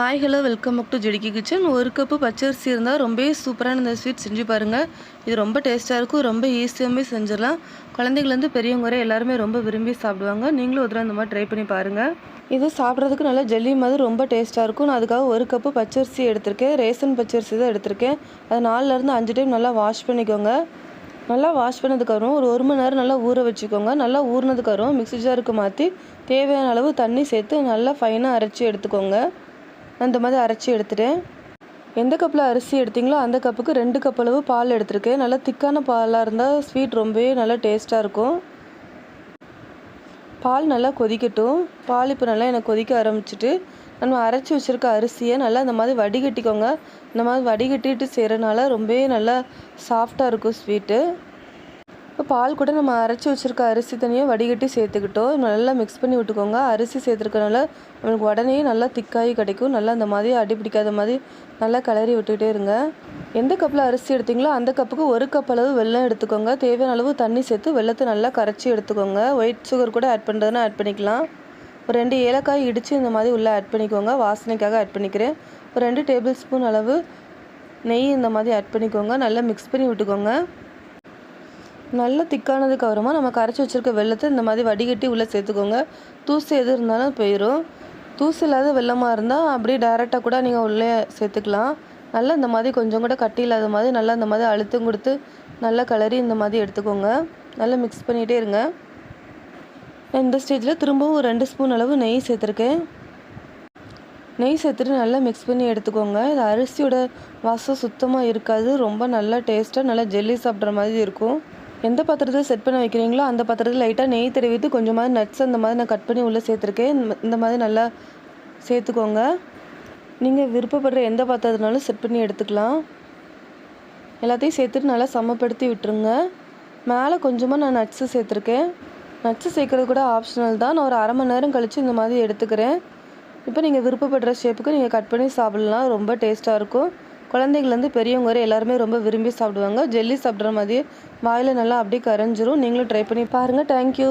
Hi hello welcome back to ஜெடிக்கி kitchen ஒரு cup பச்சரிசி இருந்தால் ரொம்பவே சூப்பரான இந்த ஸ்வீட் செஞ்சு பாருங்கள் இது ரொம்ப டேஸ்ட்டாக இருக்கும் ரொம்ப ஈஸியாகவே செஞ்சிடலாம். குழந்தைங்கலேருந்து பெரியவங்க வரை எல்லாருமே ரொம்ப விரும்பி சாப்பிடுவாங்க. நீங்களும் ஒரு தடவை இந்த மாதிரி ட்ரை பண்ணி பாருங்கள் இது சாப்பிட்றதுக்கு நல்லா ஜெல்லி மாதிரி ரொம்ப டேஸ்ட்டாக இருக்கும். நான் அதுக்காக ஒரு கப்பு பச்சரிசி எடுத்திருக்கேன். ரேசன் பச்சரிசி தான் எடுத்திருக்கேன். அது நாலுலேருந்து அஞ்சு டைம் நல்லா வாஷ் பண்ணிக்கோங்க. நல்லா வாஷ் பண்ணதுக்கப்புறம் ஒரு ஒரு மணி நேரம் நல்லா ஊற வச்சுக்கோங்க. நல்லா ஊறினதுக்கப்புறம் மிக்ஸி ஜாருக்கு மாற்றி தேவையான அளவு தண்ணி சேர்த்து நல்லா ஃபைனாக அரைச்சி எடுத்துக்கோங்க. அந்த மாதிரி அரைச்சி எடுத்துட்டேன். எந்த கப்பில் அரிசி எடுத்தீங்களோ அந்த கப்புக்கு ரெண்டு கப் அளவு பால் எடுத்திருக்கேன். நல்லா திக்கான பாலாக இருந்தால் ஸ்வீட் ரொம்பவே நல்லா டேஸ்ட்டாக இருக்கும். பால் நல்லா கொதிக்கட்டும். பால் இப்போ நல்லா எனக்கு கொதிக்க ஆரம்பிச்சிட்டு நம்ம அரைச்சி வச்சுருக்க அரிசியை நல்லா இந்த மாதிரி வடிகட்டிக்கோங்க. இந்த மாதிரி வடிகட்டிட்டு செய்கிறனால ரொம்பவே நல்லா சாஃப்டாக இருக்கும் ஸ்வீட்டு. இப்போ பால் கூட நம்ம அரைச்சி வச்சுருக்க அரிசி தனியாக வடிகட்டி சேர்த்துக்கிட்டோம். நல்லா மிக்ஸ் பண்ணி விட்டுக்கோங்க. அரிசி சேர்த்துருக்கனால நம்மளுக்கு உடனே நல்லா திக்காகி கிடைக்கும். நல்லா அந்த மாதிரி அடி பிடிக்காத மாதிரி நல்லா கிளறி விட்டுக்கிட்டே இருங்க. எந்த கப்பில் அரிசி எடுத்தீங்களோ அந்த கப்புக்கு ஒரு கப் அளவு வெள்ளம் எடுத்துக்கோங்க. தேவையான அளவு தண்ணி சேர்த்து வெள்ளத்தை நல்லா கரைச்சி எடுத்துக்கோங்க. ஒயிட் சுகர் கூட ஆட் பண்ணுறதுனா ஆட் பண்ணிக்கலாம். ஒரு ரெண்டு ஏலக்காய் இடித்து இந்த மாதிரி உள்ளே ஆட் பண்ணிக்கோங்க. வாசனைக்காக ஆட் பண்ணிக்கிறேன். ஒரு ரெண்டு டேபிள் ஸ்பூன் அளவு நெய் இந்த மாதிரி ஆட் பண்ணிக்கோங்க. நல்லா மிக்ஸ் பண்ணி விட்டுக்கோங்க. நல்லா திக்கானதுக்கு அப்புறமா நம்ம கரைச்சி வச்சுருக்க வெள்ளத்தை இந்த மாதிரி வடிகட்டி உள்ளே சேர்த்துக்கோங்க. தூசு எது இருந்தாலும் போயிடும் தூசு இல்லாத வெள்ளமாக இருந்தால் அப்படியே டேரெக்டாக கூட நீங்கள் உள்ளே சேர்த்துக்கலாம். நல்லா இந்த மாதிரி கொஞ்சம் கூட கட்டி இல்லாத மாதிரி நல்லா இந்த மாதிரி அழுத்தம் கொடுத்து நல்லா கலரி இந்த மாதிரி எடுத்துக்கோங்க. நல்லா மிக்ஸ் பண்ணிகிட்டே இருங்க. இந்த ஸ்டேஜில் திரும்பவும் ஒரு ரெண்டு ஸ்பூன் அளவு நெய் சேர்த்துருக்கேன். நெய் சேர்த்துட்டு நல்லா மிக்ஸ் பண்ணி எடுத்துக்கோங்க. இது அரிசியோட வாசம் சுத்தமாக இருக்காது. ரொம்ப நல்லா டேஸ்ட்டாக நல்லா ஜெல்லி சாப்பிட்ற மாதிரி இருக்கும். எந்த பாத்திரத்தை செட் பண்ண வைக்கிறீங்களோ அந்த பாத்திரத்தில் லைட்டாக நெய் தெரிவித்து கொஞ்சமாக நட்ஸ் அந்த மாதிரி நான் கட் பண்ணி உள்ளே சேர்த்துருக்கேன். இந்த மாதிரி நல்லா சேர்த்துக்கோங்க. நீங்கள் விருப்பப்படுற எந்த பாத்திரத்தினாலும் செட் பண்ணி எடுத்துக்கலாம். எல்லாத்தையும் சேர்த்துட்டு நல்லா சமப்படுத்தி விட்டுருங்க. மேலே கொஞ்சமாக நான் நட்ஸு சேர்த்துருக்கேன். நட்ஸு சேர்க்குறது கூட ஆப்ஷனல் தான். நான் ஒரு அரை மணி நேரம் கழித்து இந்த மாதிரி எடுத்துக்கிறேன். இப்போ நீங்கள் விருப்பப்படுற ஷேப்புக்கு நீங்கள் கட் பண்ணி சாப்பிட்லாம். ரொம்ப டேஸ்ட்டாக இருக்கும். குழந்தைங்கள்லேருந்து பெரியவங்க வரை எல்லாருமே ரொம்ப விரும்பி சாப்பிடுவாங்க. ஜெல்லி சாப்பிட்ற மாதிரியே வாயில் நல்லா அப்படியே கரைஞ்சிரும். நீங்களும் ட்ரை பண்ணி பாருங்கள் தேங்க்யூ